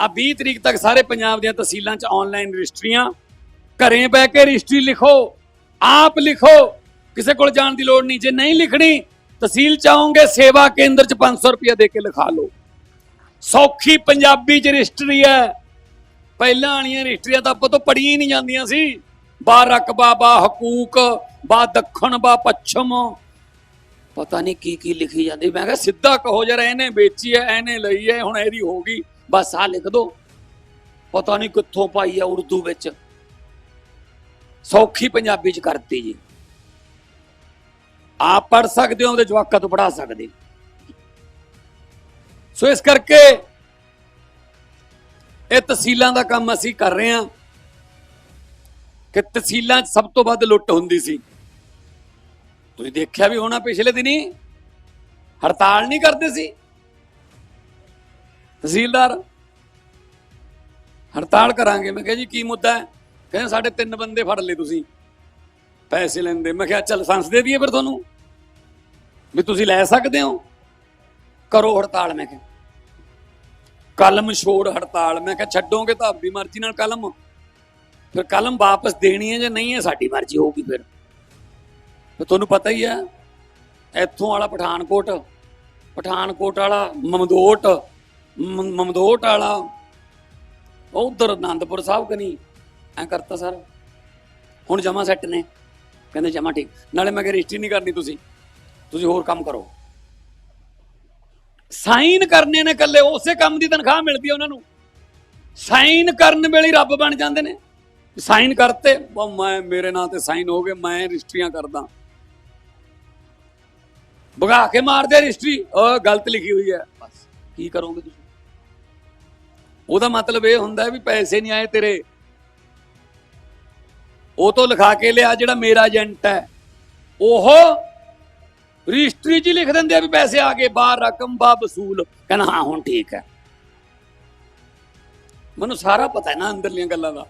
ਆ 20 ਤਰੀਕ ਤੱਕ ਸਾਰੇ ਪੰਜਾਬ ਦੀਆਂ ਤਹਿਸੀਲਾਂ 'ਚ ਆਨਲਾਈਨ ਰਜਿਸਟਰੀਆਂ। ਘਰੇ ਬਹਿ ਕੇ ਰਜਿਸਟਰੀ ਲਿਖੋ, ਆਪ ਲਿਖੋ, ਕਿਸੇ ਕੋਲ ਜਾਣ ਦੀ ਲੋੜ ਨਹੀਂ। ਜੇ ਨਹੀਂ ਲਿਖਣੀ, ਤਹਿਸੀਲ ਚਾਹੋਗੇ ਸੇਵਾ ਕੇਂਦਰ 'ਚ 500 ਰੁਪਏ ਦੇ ਕੇ ਲਿਖਾ ਲਓ। ਸੌਖੀ ਪੰਜਾਬੀ 'ਚ ਰਜਿਸਟਰੀ ਹੈ। ਪਹਿਲਾਂ ਵਾਲੀਆਂ ਰਜਿਸਟਰੀਆਂ ਤਾਂ ਆਪਾਂ ਤੋਂ ਪੜੀਆਂ ਹੀ ਨਹੀਂ ਜਾਂਦੀਆਂ ਸੀ। ਬਾ ਰਕਬਾ, ਬਾ ਹਕੂਕ, ਬਾ ਦੱਖਣ, ਬਾ ਪੱਛਮ। ਪਤਾ ਨਹੀਂ ਕੀ ਕੀ ਲਿਖੀ ਜਾਂਦੀ। ਮੈਂ ਕਿਹਾ ਸਿੱਧਾ ਕਹੋ ਜਰਾ ਇਹਨੇ ਵੇਚੀ ਐ ਇਹਨੇ ਲਈ ਐ ਹੁਣ ਇਹਦੀ ਹੋ ਗਈ। ਬਸ ਆ ਲਿਖ ਦੋ। ਪਤਾ ਨਹੀਂ ਕਿੱਥੋਂ ਪਾਈ ਆ ਉਰਦੂ ਵਿੱਚ। ਸੌਖੀ ਪੰਜਾਬੀ ਚ ਕਰਤੀ ਜੀ। ਆਪ ਪੜ ਸਕਦੇ ਹੋ, ਉਹਦੇ ਜਵਾਕਾਂ ਤੋਂ ਪੜਾ ਸਕਦੇ। ਸੋ ਇਸ ਕਰਕੇ ਇਹ ਤਹਿਸੀਲਾਂ ਦਾ ਕੰਮ ਅਸੀਂ ਕਰ ਰਹੇ ਹਾਂ ਕਿ ਤਹਿਸੀਲਾਂ 'ਚ ਸਭ ਤੋਂ ਵੱਧ ਲੁੱਟ ਹੁੰਦੀ ਸੀ। ਤੁਸੀਂ ਦੇਖਿਆ ਵੀ ਹੋਣਾ ਪਿਛਲੇ ਦਿਨੀ, ਹੜਤਾਲ ਨਹੀਂ ਕਰਦੇ ਸੀ। ਤਹਿਸੀਲਦਾਰ, ਹੜਤਾਲ ਕਰਾਂਗੇ। ਮੈਂ ਕਿਹਾ ਜੀ, ਕੀ ਮੁੱਦਾ ਹੈ? ਕਹਿੰਦੇ ਸਾਡੇ ਤਿੰਨ ਬੰਦੇ ਫੜ ਲਏ ਤੁਸੀਂ। ਪੈਸੇ ਲੈਂਦੇ। ਮੈਂ ਕਿਹਾ, ਚੱਲ ਲਾਇਸੈਂਸ ਦੇ ਦਈਏ ਫਿਰ ਤੁਹਾਨੂੰ। ਵੀ ਤੁਸੀਂ ਲੈ ਸਕਦੇ ਹੋ? ਕਰੋ ਹੜਤਾਲ, ਮੈਂ ਕਿਹਾ। ਕਲਮ ਛੋੜ ਹੜਤਾਲ। ਮੈਂ ਕਿਹਾ, ਛੱਡੋਗੇ ਤਾਂ ਆਪਣੀ ਮਰਜ਼ੀ ਨਾਲ ਕਲਮ। ਫਿਰ ਕਲਮ ਵਾਪਸ ਦੇਣੀ ਹੈ ਜਾਂ ਨਹੀਂ ਹੈ, ਸਾਡੀ ਮਰਜ਼ੀ ਹੋਊਗੀ ਫਿਰ। ਤੇ ਤੁਹਾਨੂੰ ਪਤਾ ਹੀ ਹੈ, ਇੱਥੋਂ ਵਾਲਾ ਪਠਾਨਕੋਟ ਪਠਾਨਕੋਟ ਵਾਲਾ ਮਮਦੋਟ ਮਮਦੋਟ ਵਾਲਾ। ਉਧਰ ਆਨੰਦਪੁਰ ਸਾਹਿਬ ਕਨੀ। ਐ ਕਰਤਾ ਸਰ। ਹੁਣ ਜਮਾ ਸੈੱਟ ਨੇ। ਕਹਿੰਦੇ ਜਮਾ ਠੀਕ। ਨਾਲੇ ਮੈਂ ਕਿ ਰਜਿਸਟਰੀ ਨਹੀਂ ਕਰਨੀ ਤੁਸੀਂ। ਤੁਸੀਂ ਹੋਰ ਕੰਮ ਕਰੋ। ਸਾਈਨ ਕਰਨੇ ਨੇ ਕੱਲੇ ਉਸੇ ਕੰਮ ਦੀ ਤਨਖਾਹ ਮਿਲਦੀ ਹੈ ਉਹਨਾਂ ਨੂੰ। ਸਾਈਨ ਕਰਨ ਵੇਲੇ ਰੱਬ ਬਣ ਜਾਂਦੇ ਨੇ। ਸਾਈਨ ਕਰਤੇ, ਉਹ ਮੈਂ ਮੇਰੇ ਨਾਂ ਤੇ ਸਾਈਨ ਹੋ ਗਏ, ਮੈਂ ਰਜਿਸਟਰੀਆਂ ਕਰਦਾ। ਭਗਾ ਕੇ ਮਾਰਦੇ ਰਜਿਸਟਰੀ। ਉਹ ਗਲਤ ਲਿਖੀ ਹੋਈ ਹੈ। ਬਸ, ਕੀ ਕਰੋਗੇ ਤੁਸੀਂ? ਉਹਦਾ ਮਤਲਬ ਇਹ ਹੁੰਦਾ ਵੀ ਪੈਸੇ ਨਹੀਂ ਆਏ ਤੇਰੇ। ਉਹ ਤੋਂ ਲਿਖਾ ਕੇ ਲਿਆ ਜਿਹੜਾ ਮੇਰਾ ਏਜੰਟ ਹੈ। ਉਹ ਰਜਿਸਟਰੀ 'ਚ ਹੀ ਲਿਖ ਦਿੰਦੇ ਆ ਵੀ ਪੈਸੇ ਆ ਗਏ, ਬਾਹਰ ਰਕਮ ਬਾ ਵਸੂਲ। ਕਹਿੰਦਾ, ਹਾਂ, ਹੁਣ ਠੀਕ ਹੈ। ਮੈਨੂੰ ਸਾਰਾ ਪਤਾ ਹੈ ਨਾ ਅੰਦਰਲੀਆਂ ਗੱਲਾਂ ਦਾ।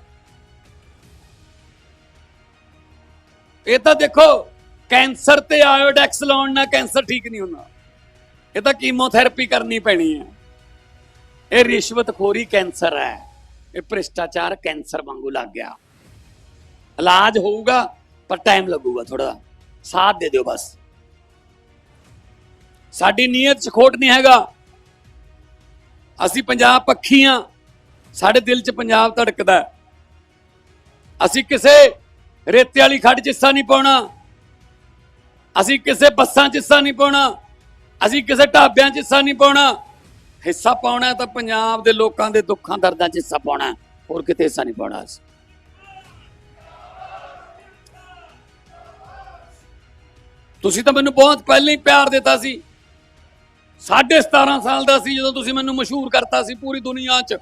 ਇਹ ਤਾਂ ਦੇਖੋ, ਕੈਂਸਰ ਤੇ ਆਇਓਡੈਕਸ ਲਾਉਣ ਨਾਲ ਕੈਂਸਰ ਠੀਕ ਨਹੀਂ ਹੁੰਦਾ। ਇਹ ਤਾਂ ਕੀਮੋਥੈਰੇਪੀ ਕਰਨੀ ਪੈਣੀ ਹੈ। ਇਹ ਰਿਸ਼ਵਤਖੋਰੀ ਕੈਂਸਰ ਹੈ। ਇਹ ਭ੍ਰਿਸ਼ਟਾਚਾਰ ਕੈਂਸਰ ਵਾਂਗੂ ਲੱਗ ਗਿਆ। ਇਲਾਜ ਹੋਊਗਾ, ਪਰ ਟਾਈਮ ਲੱਗੂਗਾ ਥੋੜਾ ਸਾਥ ਦੇ ਦਿਓ ਬਸ। ਸਾਡੀ ਨੀਅਤ 'ਚ ਖੋਟ ਨਹੀਂ ਹੈਗਾ। ਅਸੀਂ ਪੰਜਾਬ ਪੱਖੀਆਂ ਸਾਡੇ ਦਿਲ 'ਚ ਪੰਜਾਬ ਧੜਕਦਾ ਅਸੀਂ ਕਿਸੇ ਰੇਤੇ ਵਾਲੀ ਖੱਡ 'ਚ ਹਿੱਸਾ ਨਹੀਂ ਪਾਉਣਾ। ਅਸੀਂ ਕਿਸੇ ਬੱਸਾਂ 'ਚ ਹਿੱਸਾ ਨਹੀਂ ਪਾਉਣਾ। ਅਸੀਂ ਕਿਸੇ ਢਾਬਿਆਂ 'ਚ ਹਿੱਸਾ ਨਹੀਂ ਪਾਉਣਾ। ਹਿੱਸਾ ਪਾਉਣਾ ਤਾਂ ਪੰਜਾਬ ਦੇ ਲੋਕਾਂ ਦੇ ਦੁੱਖਾਂ ਦਰਦਾਂ 'ਚ ਹਿੱਸਾ ਪਾਉਣਾ ਹੋਰ ਕਿਤੇ ਹਿੱਸਾ ਨਹੀਂ ਪਾਉਣਾ ਅਸੀਂ। ਤੁਸੀਂ ਤਾਂ ਮੈਨੂੰ ਬਹੁਤ ਪਹਿਲਾਂ ਹੀ ਪਿਆਰ ਦਿੱਤਾ ਸੀ। 17.5 ਸਾਲ ਦਾ ਸੀ ਜਦੋਂ ਤੁਸੀਂ ਮੈਨੂੰ ਮਸ਼ਹੂਰ ਕਰਤਾ ਸੀ ਪੂਰੀ ਦੁਨੀਆ 'ਚ।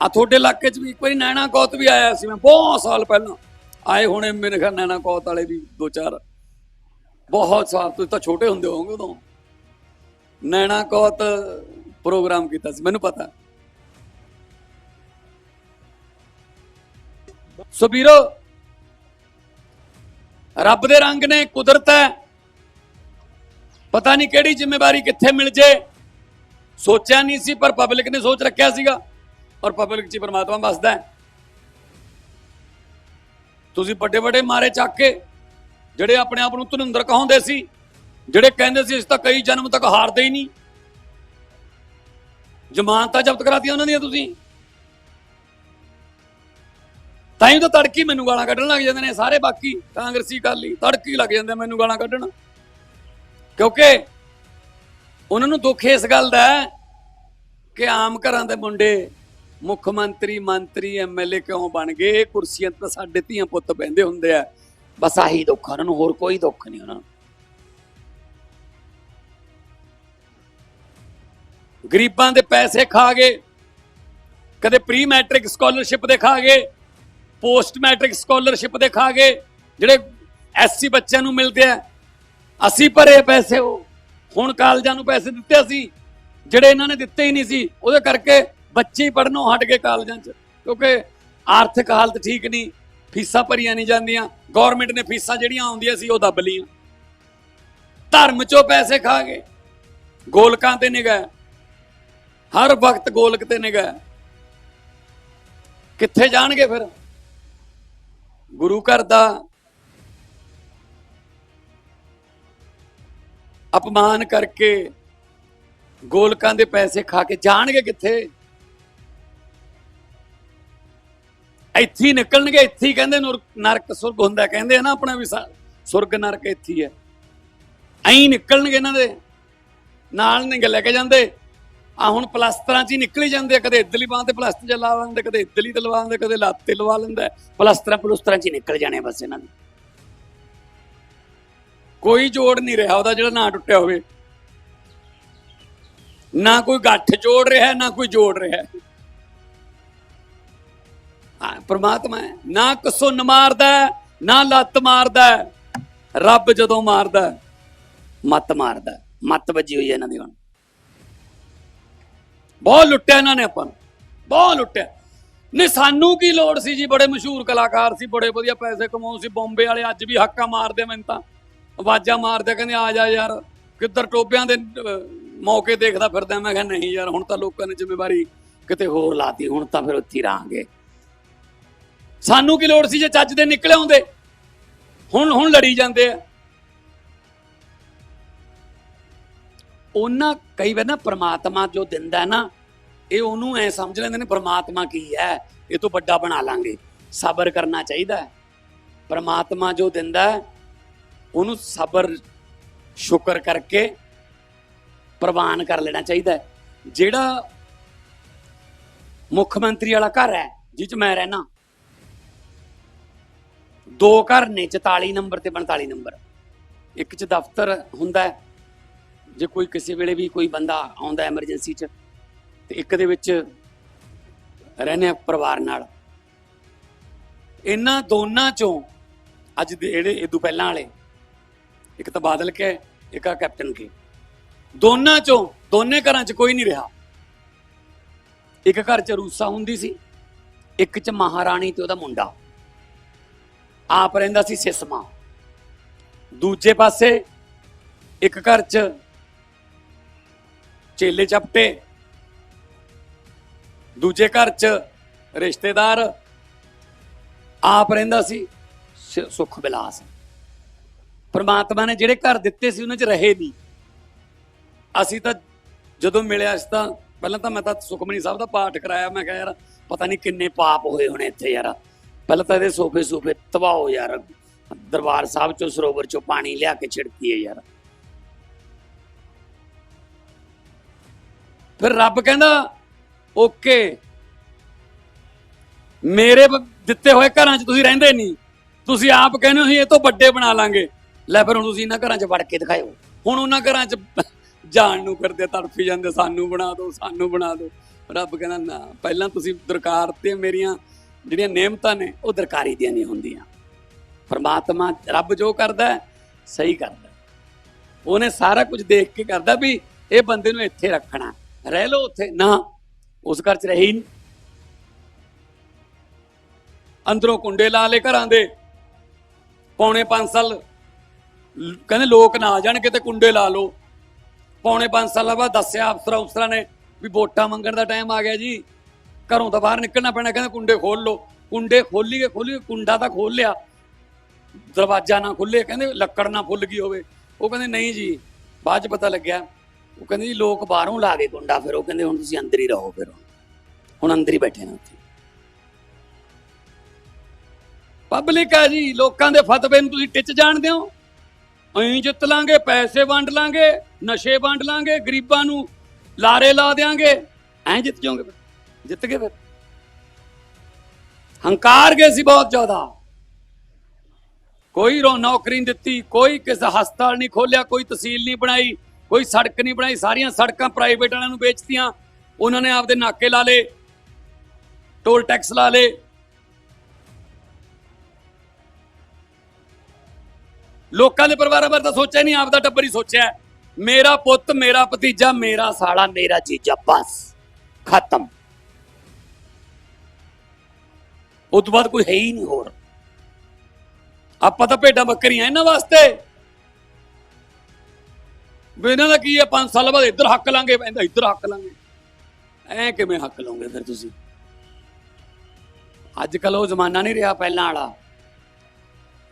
ਆ ਤੁਹਾਡੇ ਇਲਾਕੇ 'ਚ ਵੀ ਇੱਕ ਵਾਰੀ ਨੈਣਾ ਕੌਤ ਵੀ ਆਇਆ ਸੀ ਮੈਂ ਬਹੁਤ ਸਾਲ ਪਹਿਲਾਂ। ਆਏ ਹੋਣੇ ਮੇਰੇ ਖਿਆਲ ਨੈਣਾ ਕੌਤ ਵਾਲੇ ਵੀ ਦੋ ਚਾਰ। ਬਹੁਤ ਸਾਲ, ਤੁਸੀਂ ਤਾਂ ਛੋਟੇ ਹੁੰਦੇ ਹੋਵੋਗੇ ਉਦੋਂ। ਨੈਣਾ ਕੌਤ ਪ੍ਰੋਗਰਾਮ ਕੀਤਾ ਸੀ, ਮੈਨੂੰ ਪਤਾ। ਸੋ ਵੀਰੋ, ਰੱਬ ਦੇ ਰੰਗ ਨੇ ਕੁਦਰਤ ਹੈ। ਪਤਾ ਨਹੀਂ ਕਿਹੜੀ ਜ਼ਿੰਮੇਵਾਰੀ ਕਿੱਥੇ ਮਿਲ ਜੇ। ਸੋਚਿਆ ਨਹੀਂ ਸੀ, ਪਰ ਪਬਲਿਕ ਨੇ ਸੋਚ ਰੱਖਿਆ ਸੀਗਾ। ਔਰ ਪਬਲਿਕ 'ਚ ਹੀ ਪਰਮਾਤਮਾ ਵਸਦਾ ਤੁਸੀਂ ਵੱਡੇ ਵੱਡੇ ਮਾਰੇ ਚੱਕ ਕੇ, ਜਿਹੜੇ ਆਪਣੇ ਆਪ ਨੂੰ ਧਨਿੰਦਰ ਕਹਾਉਂਦੇ ਸੀ ਜਿਹੜੇ ਕਹਿੰਦੇ ਸੀ ਇਸ ਤਾਂ ਕਈ ਜਨਮ ਤੱਕ ਹਾਰਦੇ ਹੀ ਨਹੀਂ। ਜ਼ਮਾਨਤਾਂ ਜ਼ਬਤ ਕਰਾਤੀਆਂ ਉਹਨਾਂ ਦੀਆਂ ਤੁਸੀਂ। ਤਾਂ ਹੀ ਤਾਂ ਤੜਕੀ ਮੈਨੂੰ ਗਾਲਾਂ ਕੱਢਣ ਲੱਗ ਜਾਂਦੇ ਨੇ ਸਾਰੇ, ਬਾਕੀ ਕਾਂਗਰਸੀ ਕਾਲੀ ਤੜਕੀ ਲੱਗ ਜਾਂਦੇ ਮੈਨੂੰ ਗਾਲਾਂ ਕੱਢਣ। ਕਿਉਂਕਿ ਉਹਨਾਂ ਨੂੰ ਦੁੱਖ ਇਸ ਗੱਲ ਦਾ ਕਿ ਆਮ ਘਰਾਂ ਦੇ ਮੁੰਡੇ ਮੁੱਖ ਮੰਤਰੀ ਮੰਤਰੀ ਐਮਐਲਏ ਕਿਉਂ ਬਣ ਗਏ? ਕੁਰਸੀਆਂ ਤੇ ਤਾਂ ਸਾਡੇ ਧੀਆਂ ਪੁੱਤ ਬਹਿੰਦੇ ਹੁੰਦੇ ਆ। ਬਸ ਆਹੀ ਦੁੱਖ ਉਹਨਾਂ ਨੂੰ ਹੋਰ ਕੋਈ ਦੁੱਖ ਨਹੀਂ ਉਹਨਾਂ ਨੂੰ। ਗਰੀਬਾਂ ਦੇ ਪੈਸੇ ਖਾ ਗਏ ਕਦੇ ਪ੍ਰੀ ਮੈਟ੍ਰਿਕ ਸਕਾਲਰਸ਼ਿਪ ਦੇ ਖਾ ਗਏ ਪੋਸਟ ਮੈਟ੍ਰਿਕ ਸਕਾਲਰਸ਼ਿਪ ਦੇ ਖਾ ਗਏ ਜਿਹੜੇ ਐਸਸੀ ਬੱਚਿਆਂ ਨੂੰ ਮਿਲਦੇ ਆ, ਅਸੀਂ ਭਰੇ ਪੈਸੇ ਉਹ, ਹੁਣ ਕਾਲਜਾਂ ਨੂੰ ਪੈਸੇ ਦਿੱਤੇ ਸੀ ਜਿਹੜੇ ਇਹਨਾਂ ਨੇ ਦਿੱਤੇ ਹੀ ਨਹੀਂ ਸੀ, ਉਹਦੇ ਕਰਕੇ ਬੱਚੇ ਹੀ ਪੜਨੋਂ ਹਟ ਗਏ ਕਾਲਜਾਂ 'ਚ, ਕਿਉਂਕਿ ਆਰਥਿਕ ਹਾਲਤ ਠੀਕ ਨਹੀਂ, ਫੀਸਾਂ ਭਰੀਆਂ ਨਹੀਂ ਜਾਂਦੀਆਂ ਗਵਰਨਮੈਂਟ ਨੇ ਫੀਸਾਂ ਜਿਹੜੀਆਂ ਆਉਂਦੀਆਂ ਸੀ ਉਹ ਦੱਬ ਲਈਆਂ। ਧਰਮ 'ਚੋਂ ਪੈਸੇ ਖਾ ਗਏ ਗੋਲਕਾਂ ਤੇ ਨਿਗਾਹ ਹਰ ਵਕਤ ਗੋਲਕ ਤੇ ਨਿਗਾਹ ਕਿੱਥੇ ਜਾਣਗੇ ਫਿਰ? ਗੁਰੂ ਘਰ ਦਾ ਅਪਮਾਨ ਕਰਕੇ ਗੋਲਕਾਂ ਦੇ ਪੈਸੇ ਖਾ ਕੇ ਜਾਣਗੇ ਕਿੱਥੇ? ਇੱਥੇ ਹੀ ਨਿਕਲਣਗੇ, ਇੱਥੇ ਹੀ ਕਹਿੰਦੇ ਨੁਰ- ਨਰਕ ਸੁਰਗ ਹੁੰਦਾ, ਕਹਿੰਦੇ ਆ ਨਾ ਆਪਣਾ ਵੀ ਸੁਰਗ ਨਰਕ ਇੱਥੇ ਹੀ ਹੈ। ਐਂ ਨਿਕਲਣਗੇ ਇਹਨਾਂ ਦੇ। ਨਾਲ ਨਹੀਂ ਲੈ ਕੇ ਜਾਂਦੇ। ਆ ਹੁਣ ਪਲਸਤਰਾਂ 'ਚ ਹੀ ਨਿਕਲੀ ਜਾਂਦੇ ਆ, ਕਦੇ ਇੱਧਰਲੀ ਬਾਂਹ ਤੇ ਪਲਸਤਰ ਚ ਲਾ ਲੈਂਦੇ, ਕਦੇ ਇੱਧਰਲੀ ਤੇ ਲਵਾ ਲੈਂਦੇ, ਕਦੇ ਲੱਤ ਤੇ ਲਵਾ ਲੈਂਦਾ। ਪਲਸਤਰਾਂ ਪਲਸਤਰਾਂ 'ਚ ਹੀ ਨਿਕਲ ਜਾਣੇ ਬਸ ਇਹਨਾਂ ਦੇ। ਕੋਈ ਜੋੜ ਨਹੀਂ ਰਿਹਾ ਉਹਦਾ ਜਿਹੜਾ ਨਾ ਟੁੱਟਿਆ ਹੋਵੇ। ਨਾ ਕੋਈ ਗੱਠ ਜੋੜ ਰਿਹਾ, ਨਾ ਕੋਈ ਜੋੜ ਰਿਹਾ। ਪਰਮਾਤਮਾ ਹਾਂ ਪ੍ਰਮਾਤਮਾ ਹੈ, ਨਾ ਕਸੁੰਨ ਮਾਰਦਾ ਨਾ ਲੱਤ ਮਾਰਦਾ। ਰੱਬ ਜਦੋਂ ਮਾਰਦਾ, ਮੱਤ ਮਾਰਦਾ। ਮੱਤ ਵੱਜੀ ਹੋਈ ਹੈ ਇਹਨਾਂ ਦੀ ਹੁਣ। ਬਹੁਤ ਲੁੱਟਿਆ ਇਹਨਾਂ ਨੇ ਆਪਾਂ ਨੂੰ। ਬਹੁਤ ਲੁੱਟਿਆ। ਨਹੀਂ, ਸਾਨੂੰ ਕੀ ਲੋੜ ਸੀ ਜੀ? ਬੜੇ ਮਸ਼ਹੂਰ ਕਲਾਕਾਰ ਸੀ, ਬੜੇ ਵਧੀਆ ਪੈਸੇ ਕਮਾਉ ਸੀ। ਬੰਬੇ ਵਾਲੇ ਅੱਜ ਵੀ ਹੱਕਾ ਮਾਰਦੇ ਮੈਨੂੰ ਤਾਂ। ਆਵਾਜ਼ਾਂ ਮਾਰਦੇ ਕਹਿੰਦੇ, ਆ ਜਾ ਯਾਰ, ਕਿੱਧਰ ਟੋਬਿਆਂ ਦੇ ਮੌਕੇ ਦੇਖਦਾ ਫਿਰਦਾ। ਮੈਂ ਕਿਹਾ, ਨਹੀਂ ਯਾਰ, ਹੁਣ ਤਾਂ ਲੋਕਾਂ ਨੇ ਜ਼ਿੰਮੇਵਾਰੀ ਕਿਤੇ ਹੋਰ ਲਾਤੀ। ਹੁਣ ਤਾਂ ਫਿਰ ਉੱਥੇ ਹੀ ਰਹਾਂਗੇ। ਸਾਨੂੰ ਕੀ ਲੋੜ ਸੀ ਜੇ ਚੱਜ ਦੇ ਨਿਕਲੇ ਆਉਂਦੇ? ਹੁਣ ਹੁਣ ਲੜੀ ਜਾਂਦੇ ਆ। ਉਹਨਾਂ ਕਈ ਵਾਰ ਨਾ ਪ੍ਰਮਾਤਮਾ ਜੋ ਦਿੰਦਾ ਨਾ, ਇਹ ਉਹਨੂੰ ਐ ਸਮਝ ਲੈਂਦੇ ਨੇ ਪ੍ਰਮਾਤਮਾ ਕੀ ਹੈ, ਇਹ ਤੋਂ ਵੱਡਾ ਬਣਾ ਲਾਂਗੇ। ਸਬਰ ਕਰਨਾ ਚਾਹੀਦਾ ਹੈ। ਪ੍ਰਮਾਤਮਾ ਜੋ ਦਿੰਦਾ ਉਹਨੂੰ ਸਬਰ, ਸ਼ੁਕਰ ਕਰਕੇ ਪ੍ਰਵਾਨ ਕਰ ਲੈਣਾ ਚਾਹੀਦਾ ਜਿਹੜਾ ਮੁੱਖ ਮੰਤਰੀ ਵਾਲਾ ਘਰ ਹੈ, ਜਿਹ ਚ ਮੈਂ ਰਹਿਣਾ ਦੋ ਘਰ ਨੇ 44 ਨੰਬਰ ਤੇ 45 ਨੰਬਰ। ਇੱਕ ਚ ਦਫ਼ਤਰ ਹੁੰਦਾ ਹੈ ਜੇ ਕੋਈ ਕਿਸੇ ਵੇਲੇ ਵੀ ਕੋਈ ਬੰਦਾ ਆਉਂਦਾ ਐਮਰਜੈਂਸੀ ਚ, ਤੇ ਇੱਕ ਦੇ ਵਿੱਚ ਰਹਿੰਦੇ ਆ ਪਰਿਵਾਰ ਨਾਲ। ਇਹਨਾਂ ਦੋਨਾਂ ਚੋਂ ਅੱਜ ਦੇ ਜਿਹੜੇ ਇਦੋਂ ਪਹਿਲਾਂ ਵਾਲੇ, ਇੱਕ ਤਾਂ ਬਾਦਲ ਕੇ, ਇੱਕ ਆ ਕੈਪਟਨ ਕੇ। ਦੋਨਾਂ ਚੋਂ, ਦੋਨੇ ਘਰਾਂ 'ਚ ਕੋਈ ਨਹੀਂ ਰਿਹਾ। ਇੱਕ ਘਰ 'ਚ ਰੂਸਾ ਹੁੰਦੀ ਸੀ, ਇੱਕ 'ਚ ਮਹਾਰਾਣੀ ਤੇ ਉਹਦਾ ਮੁੰਡਾ। ਆਪ ਰਹਿੰਦਾ ਸੀ ਸਿਸਮਾ। ਦੂਜੇ ਪਾਸੇ ਇੱਕ ਘਰ 'ਚ ਚੇਲੇ ਚੱਪੇ ਦੂਜੇ ਘਰ 'ਚ ਰਿਸ਼ਤੇਦਾਰ ਆਪ ਰਹਿੰਦਾ ਸੀ, ਸ- ਸੁਖ ਬਿਲਾਸ। ਪ੍ਰਮਾਤਮਾ ਨੇ ਜਿਹੜੇ ਘਰ ਦਿੱਤੇ ਸੀ, ਉਹਨਾਂ 'ਚ ਰਹੇ ਨਹੀਂ। ਅਸੀਂ ਤਾਂ ਜਦੋਂ ਮਿਲਿਆ ਸੀ ਤਾਂ, ਪਹਿਲਾਂ ਤਾਂ ਮੈਂ ਤਾਂ ਸੁਖਮਨੀ ਸਾਹਿਬ ਦਾ ਪਾਠ ਕਰਾਇਆ, ਮੈਂ ਕਿਹਾ ਯਾਰ ਪਤਾ ਨਹੀਂ ਕਿੰਨੇ ਪਾਪ ਹੋਏ ਹੋਣੇ ਇੱਥੇ ਯਾਰ। ਪਹਿਲਾਂ ਤਾਂ ਇਹਦੇ ਸੋਫੇ ਸੋਫੇ ਤਬਾਹ ਯਾਰ। ਦਰਬਾਰ ਸਾਹਿਬ ਚੋਂ ਸਰੋਵਰ ਚੋਂ ਪਾਣੀ ਲਿਆ ਕੇ ਛਿੜਕੀਏ ਯਾਰ। ਫਿਰ ਰੱਬ ਕਹਿੰਦਾ, ਓਕੇ। ਮੇਰੇ ਦਿੱਤੇ ਹੋਏ ਘਰਾਂ 'ਚ ਤੁਸੀਂ ਰਹਿੰਦੇ ਨਹੀਂ। ਤੁਸੀਂ ਆਪ ਕਹਿੰਦੇ ਹੋ, ਅਸੀਂ ਇਹ ਤੋਂ ਵੱਡੇ ਬਣਾ ਲਾਂਗੇ। ਲੈ ਫਿਰ ਹੁਣ ਤੁਸੀਂ ਇਹਨਾਂ ਘਰਾਂ 'ਚ ਵੜ ਕੇ ਦਿਖਾਇਓ। ਹੁਣ ਉਹਨਾਂ ਘਰਾਂ 'ਚ ਜਾਣ ਨੂੰ ਕਰਦੇ, ਤੜਫੀ ਜਾਂਦੇ, ਸਾਨੂੰ ਬਣਾ ਦਿਓ, ਸਾਨੂੰ ਬਣਾ ਦਿਓ। ਰੱਬ ਕਹਿੰਦਾ, ਨਾ, ਪਹਿਲਾਂ ਤੁਸੀਂ ਦਰਕਾਰ ਤੇ ਮੇਰੀਆਂ ਜਿਹੜੀਆਂ ਨਿਯਮਤਾਂ ਨੇ, ਉਹ ਦਰਕਾਰੀ ਦੀਆਂ ਨਹੀਂ ਹੁੰਦੀਆਂ। ਪਰਮਾਤਮਾ ਰੱਬ ਜੋ ਕਰਦਾ ਸਹੀ ਕਰਦਾ ਉਹਨੇ ਸਾਰਾ ਕੁਝ ਦੇਖ ਕੇ ਕਰਦਾ ਵੀ ਇਹ ਬੰਦੇ ਨੂੰ ਇੱਥੇ ਰੱਖਣਾ ਰਹਿ ਲਓ ਉੱਥੇ। ਨਾ, ਉਸ ਘਰ 'ਚ ਰਹੀ ਨਹੀਂ ਅੰਦਰੋਂ ਕੁੰਡੇ ਲਾ ਲੇ ਘਰਾਂ ਦੇ। ਪੌਣੇ 5 ਸਾਲ, ਕਹਿੰਦੇ ਲੋਕ ਨਾ ਆ ਜਾਣ ਕਿਤੇ ਕੁੰਡੇ ਲਾ ਲੋ ਪੌਣੇ 5 ਸਾਲਾਂ ਬਾਅਦ ਦੱਸਿਆ ਅਫਸਰਾਂ ਅਫਸਰਾਂ ਨੇ ਵੀ ਵੋਟਾਂ ਮੰਗਣ ਦਾ ਟਾਈਮ ਆ ਗਿਆ ਜੀ। ਘਰੋਂ ਤਾਂ ਬਾਹਰ ਨਿਕਲਣਾ ਪੈਣਾ, ਕਹਿੰਦੇ ਕੁੰਡੇ ਖੋਲ ਲਓ। ਕੁੰਡੇ ਖੋਲੀਏ ਖੋਲੀਏ ਕੁੰਡਾ ਤਾਂ ਖੋਲ ਲਿਆ। ਦਰਵਾਜ਼ਾ ਨਾ ਖੁੱਲੇ ਕਹਿੰਦੇ ਲੱਕੜ ਨਾ ਫੁੱਲ ਗਈ ਹੋਵੇ। ਉਹ ਕਹਿੰਦੇ ਨਹੀਂ ਜੀ, ਬਾਅਦ ਚ ਪਤਾ ਲੱਗਿਆ। ਉਹ ਕਹਿੰਦੇ ਜੀ, ਲੋਕ ਬਾਹਰੋਂ ਲਾ ਕੇ ਗੁੰਡਾ ਫਿਰ ਉਹ ਕਹਿੰਦੇ ਹੁਣ ਤੁਸੀਂ ਅੰਦਰ ਹੀ ਰਹੋ ਫਿਰ। ਹੁਣ ਅੰਦਰ ਹੀ ਬੈਠੇ ਨੇ ਉੱਥੇ। ਪਬਲਿਕ ਆ ਜੀ, ਲੋਕਾਂ ਦੇ ਫਤਵੇ ਨੂੰ ਤੁਸੀਂ ਟਿੱਚ ਜਾਣਦੇ ਹੋ। ਐਂ ਜਿੱਤ ਲਾਂਗੇ, ਪੈਸੇ ਵੰਡ ਲਾਂਗੇ, ਨਸ਼ੇ ਵੰਡ ਲਾਂਗੇ, ਗਰੀਬਾਂ ਨੂੰ ਲਾਰੇ ਲਾ ਦੇਾਂਗੇ ਐਂ ਜਿੱਤ ਜਾਓਗੇ ਫਿਰ। ਜਿੱਤ ਗਏ ਫਿਰ। ਹੰਕਾਰ ਗਏ ਸੀ ਬਹੁਤ ਜ਼ਿਆਦਾ। ਕੋਈ ਰੋ ਨੌਕਰੀ ਨਹੀਂ ਦਿੱਤੀ, ਕੋਈ ਕਿਸੇ ਹਸਪਤਾਲ ਨਹੀਂ ਖੋਲਿਆ ਕੋਈ ਤਹਿਸੀਲ ਨਹੀਂ ਬਣਾਈ। ਕੋਈ ਸੜਕ ਨਹੀਂ ਬਣਾਈ, ਸਾਰੀਆਂ ਸੜਕਾਂ ਪ੍ਰਾਈਵੇਟ ਵਾਲਿਆਂ ਨੂੰ ਵੇਚਤੀਆਂ। ਉਹਨਾਂ ਨੇ ਆਪਦੇ ਨਾਕੇ ਲਾ ਲੇ ਟੋਲ ਟੈਕਸ ਲਾ ਲੇ ਲੋਕਾਂ ਦੇ ਪਰਿਵਾਰਾਂ ਬਾਰੇ ਤਾਂ ਸੋਚਿਆ ਨਹੀਂ, ਆਪਦਾ ਟੱਬਰ ਹੀ ਸੋਚਿਆ। ਮੇਰਾ ਪੁੱਤ, ਮੇਰਾ ਭਤੀਜਾ, ਮੇਰਾ ਸਾਲਾ, ਮੇਰਾ ਜੀਜਾ, ਬਸ, ਖਤਮ। ਉਸ ਤੋਂ ਬਾਅਦ ਕੋਈ ਹੈ ਹੀ ਨਹੀਂ ਹੋਰ। ਆਪਾਂ ਤਾਂ ਭੇਡਾਂ ਬੱਕਰੀਆਂ, ਇਹਨਾਂ ਵਾਸਤੇ। ਵੀ ਇਹਨਾਂ ਦਾ ਕੀ ਹੈ? 5 ਸਾਲ ਬਾਅਦ ਇੱਧਰ ਹੱਕ ਲਾਂਗੇ ਪੈਂਦਾ ਇੱਧਰ ਹੱਕ ਲਾਂਗੇ। ਐ ਕਿਵੇਂ ਹੱਕ ਲਓਗੇ ਫਿਰ ਤੁਸੀਂ? ਅੱਜ ਕੱਲ ਉਹ ਜ਼ਮਾਨਾ ਨਹੀਂ ਰਿਹਾ ਪਹਿਲਾਂ ਵਾਲਾ।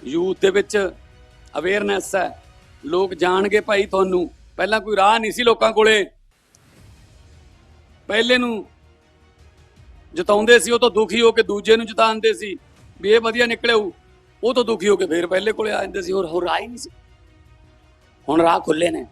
ਯੂਥ ਦੇ ਵਿੱਚ ਅਵੇਅਰਨੈਸ ਹੈ। ਲੋਕ ਜਾਣਗੇ ਭਾਈ ਤੁਹਾਨੂੰ। ਪਹਿਲਾਂ ਕੋਈ ਰਾਹ ਨਹੀਂ ਸੀ ਲੋਕਾਂ ਕੋਲੇ। ਪਹਿਲੇ ਨੂੰ ਜਤਾਉਂਦੇ ਸੀ, ਉਹ ਤੋਂ ਦੁਖੀ ਹੋ ਕੇ ਦੂਜੇ ਨੂੰ ਜਤਾਉਂਦੇ ਸੀ। ਵੀ ਇਹ ਵਧੀਆ ਨਿਕਲਿਓ ਉਹ ਤੋਂ ਦੁਖੀ ਹੋ ਕੇ ਫੇਰ ਪਹਿਲੇ ਕੋਲੇ ਆ ਜਾਂਦੇ ਸੀ। ਹੋਰ ਹੋਰ ਰਾਹ ਹੀ ਨਹੀਂ ਸੀ। ਹੁਣ ਰਾਹ ਖੁੱਲੇ ਨੇ।